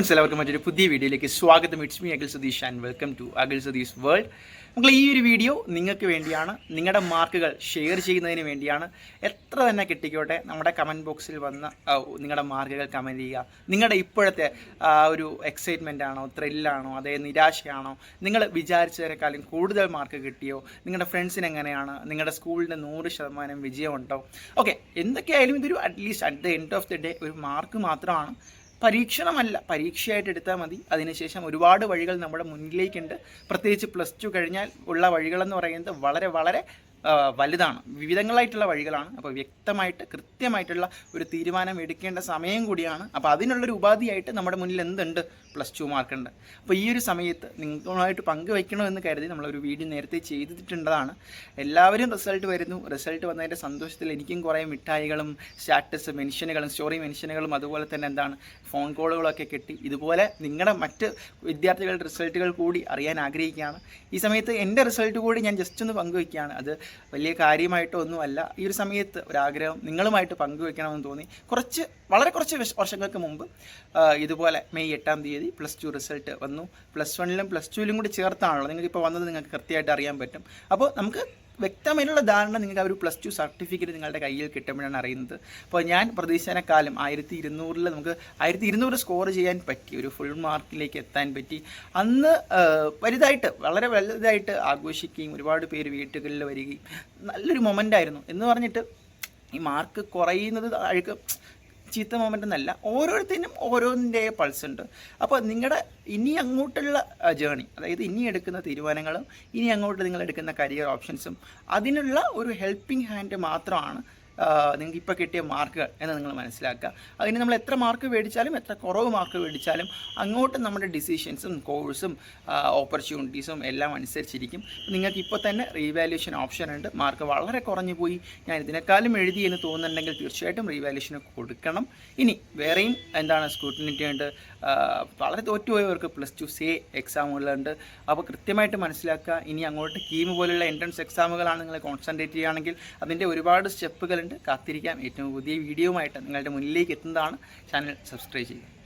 Friends എല്ലാവർക്കും മറ്റൊരു പുതിയ വീഡിയോയിലേക്ക് സ്വാഗതം. It's me Akhil Satheesh and welcome to Akhil Satheesh world നമ്മൾ ഈ ഒരു വീഡിയോ നിങ്ങൾക്ക് വേണ്ടിയാണ് നിങ്ങളുടെ മാർക്കുകൾ ഷെയർ ചെയ്യുന്നതിന് വേണ്ടിയാണ്. എത്ര തന്നെ കിട്ടിക്കോട്ടെ നമ്മുടെ കമന്റ് ബോക്സിൽ വന്ന നിങ്ങളുടെ മാർക്കുകൾ കമന്റ് ചെയ്യുക. നിങ്ങളുടെ ഇപ്പോഴത്തെ ഒരു എക്സൈറ്റ്മെന്റ് ആണോ ത്രില്ലാണോ അതേ നിരാശയാണോ? നിങ്ങൾ വിചാരിച്ചതിനേക്കാളും കൂടുതൽ മാർക്ക് കിട്ടിയോ? നിങ്ങളുടെ ഫ്രണ്ട്സിന് എങ്ങനെയാണ്? നിങ്ങളുടെ സ്കൂളിന് നൂറ് ശതമാനം വിജയമുണ്ടോ? ഓക്കെ എന്തൊക്കെയായാലും ഇതൊരു at least at the end of the day ഒരു മാർക്ക് മാത്രമാണ്. പരീക്ഷണമല്ല പരീക്ഷയായിട്ട് എടുത്താൽ മതി. അതിനുശേഷം ഒരുപാട് വഴികൾ നമ്മുടെ മുന്നിലേക്കുണ്ട്. പ്രത്യേകിച്ച് പ്ലസ് ടു കഴിഞ്ഞാൽ ഉള്ള വഴികളെന്ന് പറയുന്നത് വളരെ വളരെ വലുതാണ്. വിവിധങ്ങളായിട്ടുള്ള വഴികളാണ്. അപ്പോൾ വ്യക്തമായിട്ട് കൃത്യമായിട്ടുള്ള ഒരു തീരുമാനം എടുക്കേണ്ട സമയം കൂടിയാണ്. അപ്പോൾ അതിനുള്ളൊരു ഉപാധിയായിട്ട് നമ്മുടെ മുന്നിൽ എന്തുണ്ട്? പ്ലസ് ടു മാർക്കുണ്ട്. അപ്പോൾ ഈ ഒരു സമയത്ത് നിങ്ങളുമായിട്ട് പങ്കുവയ്ക്കണമെന്ന് കരുതി നമ്മളൊരു വീഡിയോ നേരത്തെ ചെയ്തിട്ടുണ്ടതാണ് എല്ലാവരും റിസൾട്ട് വരുന്നു. റിസൾട്ട് വന്നതിന്റെ സന്തോഷത്തിൽ എനിക്കും കുറേ മിഠായികളും സ്റ്റാറ്റസ് മെൻഷനുകളും സ്റ്റോറി മെൻഷനുകളും അതുപോലെ തന്നെ എന്താണ് ഫോൺ കോളുകളൊക്കെ കിട്ടി. ഇതുപോലെ നിങ്ങളുടെ മറ്റ് വിദ്യാർത്ഥികളുടെ റിസൾട്ടുകൾ കൂടി അറിയാൻ ആഗ്രഹിക്കുകയാണ്. ഈ സമയത്ത് എന്റെ റിസൾട്ട് കൂടി ഞാൻ ജസ്റ്റ് ഒന്ന് പങ്കുവയ്ക്കുകയാണ്. അത് വലിയ കാര്യമായിട്ടൊന്നും അല്ല ഈ ഒരു സമയത്ത് ഒരാഗ്രഹം നിങ്ങളുമായിട്ട് പങ്കുവെക്കണമെന്ന് തോന്നി. കുറച്ച് വളരെ കുറച്ച് വർഷങ്ങൾക്ക് മുമ്പ് ഇതുപോലെ മെയ് എട്ടാം തീയതി പ്ലസ് ടു റിസൾട്ട് വന്നു. പ്ലസ് വണ്ണിലും പ്ലസ് ടുവിലും കൂടി ചേർത്താണല്ലോ. നിങ്ങൾക്ക് ഇപ്പോൾ വന്നത് നിങ്ങൾക്ക് കൃത്യമായിട്ട് അറിയാൻ പറ്റും. അപ്പോൾ നമുക്ക് വ്യക്തമായിട്ടുള്ള ധാരണ നിങ്ങൾക്ക് ആ ഒരു പ്ലസ് ടു സർട്ടിഫിക്കറ്റ് നിങ്ങളുടെ കയ്യിൽ കിട്ടുമ്പോഴാണ് അറിയുന്നത്. അപ്പോൾ ഞാൻ പ്രതീക്ഷനക്കാലം ആയിരത്തി ഇരുന്നൂറിൽ നമുക്ക് ആയിരത്തി ഇരുന്നൂറ് സ്കോർ ചെയ്യാൻ പറ്റി ഒരു ഫുൾ മാർക്കിലേക്ക് എത്താൻ പറ്റി. അന്ന് വലുതായിട്ട് വളരെ വലുതായിട്ട് ആഘോഷിക്കുകയും ഒരുപാട് പേര് വീട്ടുകളിൽ വരികയും നല്ലൊരു മൊമെന്റ് ആയിരുന്നു. എന്ന് പറഞ്ഞിട്ട് ഈ മാർക്ക് കുറയുന്നത് അഴുക്ക് ചീത്ത മൊമെന്റ് എന്നല്ല ഓരോരുത്തരും ഓരോന്നിന്റെ പൾസ് ഉണ്ട്. അപ്പോൾ നിങ്ങളുടെ ഇനി അങ്ങോട്ടുള്ള ജേണി അതായത് ഇനി എടുക്കുന്ന തീരുമാനങ്ങളും ഇനി അങ്ങോട്ട് നിങ്ങൾ എടുക്കുന്ന കരിയർ ഓപ്ഷൻസും അതിനുള്ള ഒരു ഹെൽപ്പിംഗ് ഹാൻഡ് മാത്രമാണ് നിങ്ങൾക്ക് ഇപ്പോൾ കിട്ടിയ മാർക്കുകൾ എന്ന് നിങ്ങൾ മനസ്സിലാക്കുക. അതിന് നമ്മൾ എത്ര മാർക്ക് മേടിച്ചാലും എത്ര കുറവ് മാർക്ക് മേടിച്ചാലും അങ്ങോട്ട് നമ്മുടെ ഡിസിഷൻസും കോഴ്സും ഓപ്പർച്യൂണിറ്റീസും എല്ലാം അനുസരിച്ചിരിക്കും. നിങ്ങൾക്ക് ഇപ്പോൾ തന്നെ റീവാലുവേഷൻ ഓപ്ഷൻ ഉണ്ട്. മാർക്ക് വളരെ കുറഞ്ഞു പോയി. ഞാൻ ഇതിനേക്കാളും എഴുതി എന്ന് തോന്നുന്നുണ്ടെങ്കിൽ തീർച്ചയായിട്ടും റീവാലുവേഷന് കൊടുക്കണം. ഇനി വേറെയും എന്താണ് സ്കൂട്ടിനിറ്റി ഉണ്ട് വളരെ തോറ്റുപോയവർക്ക് പ്ലസ് ടു സേ എക്സാമുകളുണ്ട് അപ്പോൾ കൃത്യമായിട്ട് മനസ്സിലാക്കുക. ഇനി അങ്ങോട്ട് കീം പോലുള്ള എൻട്രൻസ് എക്സാമുകളാണ് നിങ്ങൾ കോൺസെൻട്രേറ്റ് ചെയ്യുകയാണെങ്കിൽ അതിന്റെ ഒരുപാട് സ്റ്റെപ്പുകളുണ്ട് കാത്തിരിക്കാം. ഏറ്റവും പുതിയ വീഡിയോയുമായിട്ട് നിങ്ങളുടെ മുന്നിലേക്ക് എത്തുന്നതാണ് ചാനൽ സബ്സ്ക്രൈബ് ചെയ്യുക.